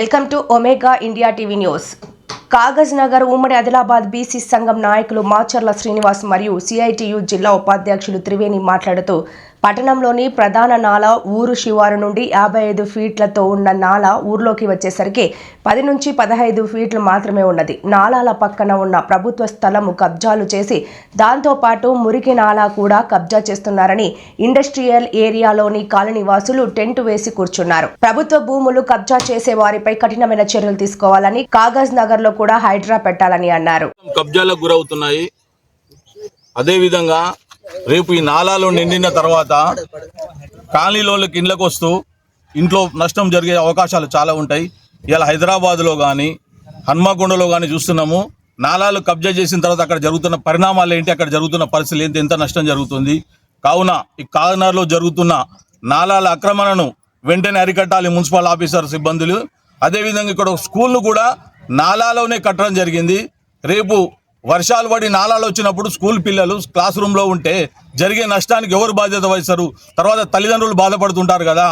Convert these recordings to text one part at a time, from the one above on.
Welcome to Omega India TV news. Kagaz Nagar ఉమ్మడి Adilabad BC సంఘం నాయకులు మాచర్ల శ్రీనివాస్ మరియు సిఐటియు జిల్లా ఉపాధ్యక్షులు త్రివేణి మాట్లాడుతూ పట్టణంలోని ప్రధాన నాల ఊరు శివారు నుండి యాభై ఐదు ఫీట్లతో ఉన్న నాల ఊర్లోకి వచ్చేసరికి పది నుంచి పదహైదు ఫీట్లు మాత్రమే ఉన్నది. నాలాల పక్కన ఉన్న ప్రభుత్వ స్థలము కబ్జాలు చేసి దాంతోపాటు మురికి నాలా కూడా కబ్జా చేస్తున్నారని ఇండస్ట్రియల్ ఏరియాలోని కాలనీ వాసులు టెంట్ వేసి కూర్చున్నారు. ప్రభుత్వ భూములు కబ్జా చేసే వారిపై కఠినమైన చర్యలు తీసుకోవాలని కాగజ్ నగర్లో కూడా హైడ్రా పెట్టాలని అన్నారు. కబ్జాలకు గురవుతున్నాయి. అదేవిధంగా రేపు ఈ నాలాలు నిండిన తర్వాత కాలనీలోకి ఇండ్లకు వస్తూ ఇంట్లో నష్టం జరిగే అవకాశాలు చాలా ఉంటాయి. ఇలా హైదరాబాద్లో కానీ హన్మకొండలో కానీ చూస్తున్నాము. నాలాలు కబ్జా చేసిన తర్వాత అక్కడ జరుగుతున్న పరిణామాలు ఏంటి అక్కడ జరుగుతున్న పరిస్థితులు ఏంటి ఎంత నష్టం జరుగుతుంది. కావున ఈ కాకినాడలో జరుగుతున్న నాలాల ఆక్రమణను వెంటనే అరికట్టాలి మున్సిపల్ ఆఫీసర్ సిబ్బందులు. అదేవిధంగా ఇక్కడ ఒక స్కూల్ను కూడా నాలాలోనే కట్టడం జరిగింది. రేపు వర్షాలు పడి నాలాలు వచ్చినప్పుడు స్కూల్ పిల్లలు క్లాస్ రూమ్లో ఉంటే జరిగే నష్టానికి ఎవరు బాధ్యత వహిస్తారు? తర్వాత తల్లిదండ్రులు బాధపడుతుంటారు కదా.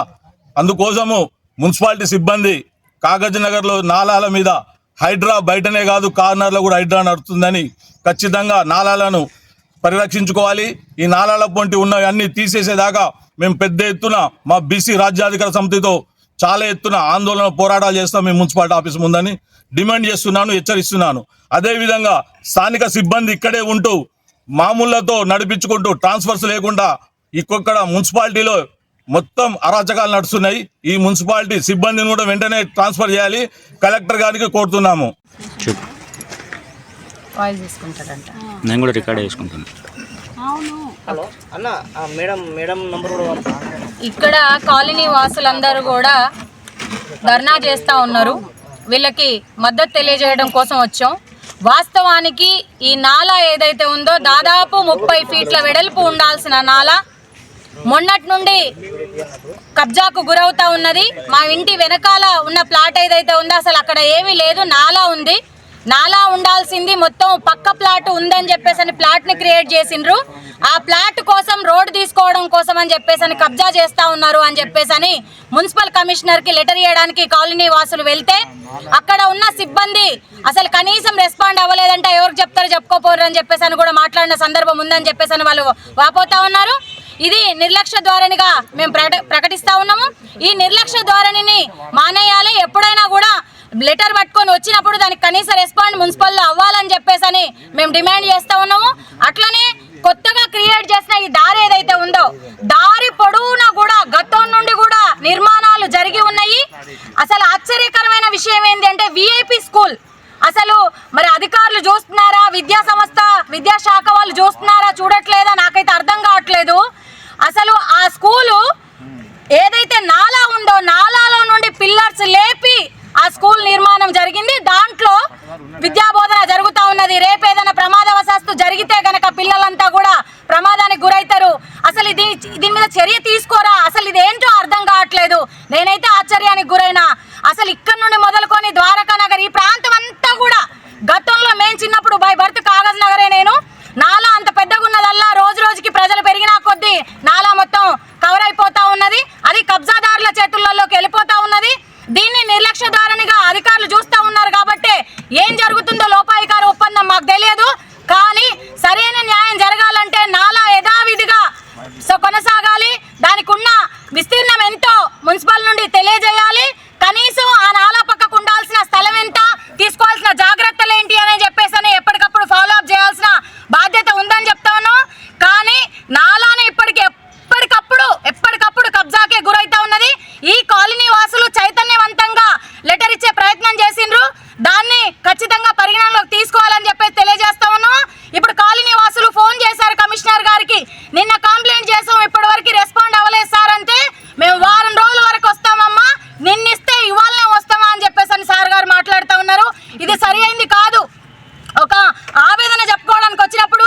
అందుకోసము మున్సిపాలిటీ సిబ్బంది కాగజ్ నగర్లో నాలాల మీద హైడ్రా బయటనే కాదు కార్నర్లో కూడా హైడ్రా నడుతుందని ఖచ్చితంగా నాలాలను పరిరక్షించుకోవాలి. ఈ నాలాల పొంటి ఉన్నవన్నీ తీసేసేదాకా మేము పెద్ద ఎత్తున మా బీసీ రాజ్యాధికార సమితితో చాలా ఎత్తున ఆందోళన పోరాటాలు చేస్తాం మేము మున్సిపాలిటీ ఆఫీస్ ముందని డిమాండ్ చేస్తున్నాను హెచ్చరిస్తున్నాను. అదేవిధంగా స్థానిక సిబ్బంది ఇక్కడే ఉంటూ మామూళ్ళతో నడిపించుకుంటూ ట్రాన్స్ఫర్స్ లేకుండా ఇక్కడ మున్సిపాలిటీలో మొత్తం అరాచకాలు నడుస్తున్నాయి. ఈ మున్సిపాలిటీ సిబ్బందిని కూడా వెంటనే ట్రాన్స్ఫర్ చేయాలి. కలెక్టర్ గారికి కోరుతున్నాము. నేను కూడా రికార్డ్ చేసుకుంటాను. హలో. అన్న మేడం మేడం నంబర్ కూడా పంపు. ఇక్కడ కాలనీ వాసులందరూ కూడా ధర్నా చేస్తూ ఉన్నారు. వీళ్ళకి మద్దతు తెలియజేయడం కోసం వచ్చాం. వాస్తవానికి ఈ నాల ఏదైతే ఉందో దాదాపు ముప్పై ఫీట్ల వెడల్పు ఉండాల్సిన నాల మొన్నటి నుండి కబ్జాకు గురవుతా ఉన్నది. మా ఇంటి వెనకాల ఉన్న ప్లాట్ ఏదైతే ఉందో అసలు అక్కడ ఏమీ లేదు. నాలా ఉంది. నాలా ఉండాల్సింది మొత్తం పక్క ప్లాట్ ఉందని చెప్పేసి అని ప్లాట్ని క్రియేట్ చేసిండ్రు. ఆ ప్లాట్ కోసం రోడ్డు తీసుకోవడం కోసం అని చెప్పేసి అని కబ్జా చేస్తా ఉన్నారు అని చెప్పేసి అని మున్సిపల్ కమిషనర్కి లెటర్ ఇవ్వడానికి కాలనీ వాసులు వెళ్తే అక్కడ ఉన్న సిబ్బంది అసలు కనీసం రెస్పాండ్ అవ్వలేదంటే ఎవరికి చెప్తారో చెప్పుకోపోరు అని చెప్పేసి అని కూడా మాట్లాడిన సందర్భం ఉందని చెప్పేసి అని వాళ్ళు వాపోతా ఉన్నారు. ఇది నిర్లక్ష్య ధోరణిగా మేము ప్రకట- ప్రకటిస్తా ఉన్నాము. ఈ నిర్లక్ష్య ధోరణిని మానేయాలి. ఎప్పుడైనా కూడా లెటర్ పట్టుకొని వచ్చినప్పుడు దానికి కనీస రెస్పాండ్ మున్సిపల్లో అవ్వాలని చెప్పేసి మేము డిమాండ్ చేస్తూ ఉన్నాము. అట్లనే కొత్తగా క్రియేట్ చేసిన ఈ దారి ఏదైతే ఉందో దారి పొడవునా కూడా గతం నుండి కూడా నిర్మాణాలు జరిగి ఉన్నాయి. అసలు ఆశ్చర్యకరమైన విషయం ఏంటి అంటే విఐపి స్కూల్. అసలు మరి అధికారులు చూస్తున్నారా? విద్యా సంస్థ విద్యాశాఖ వాళ్ళు చూస్తున్నారా? చూడట్లేదా? నాకైతే అర్థం కావట్లేదు. అసలు ఆ స్కూలు ఏదైతే నాలా ఉందో నా పెడతారు. అసలు ఇది దీని మీద చర్య తీసుకోరా? అసలు ఇదేంటో అర్థం కావట్లేదు. నేనైతే ఆశ్చర్యానికి గురైనా. అసలు ఇక్కడ నుండి మొదలుకొని ద్వారకా నగర్ ఈ ప్రాంతం అంతా కూడా గతంలో వచ్చినప్పుడు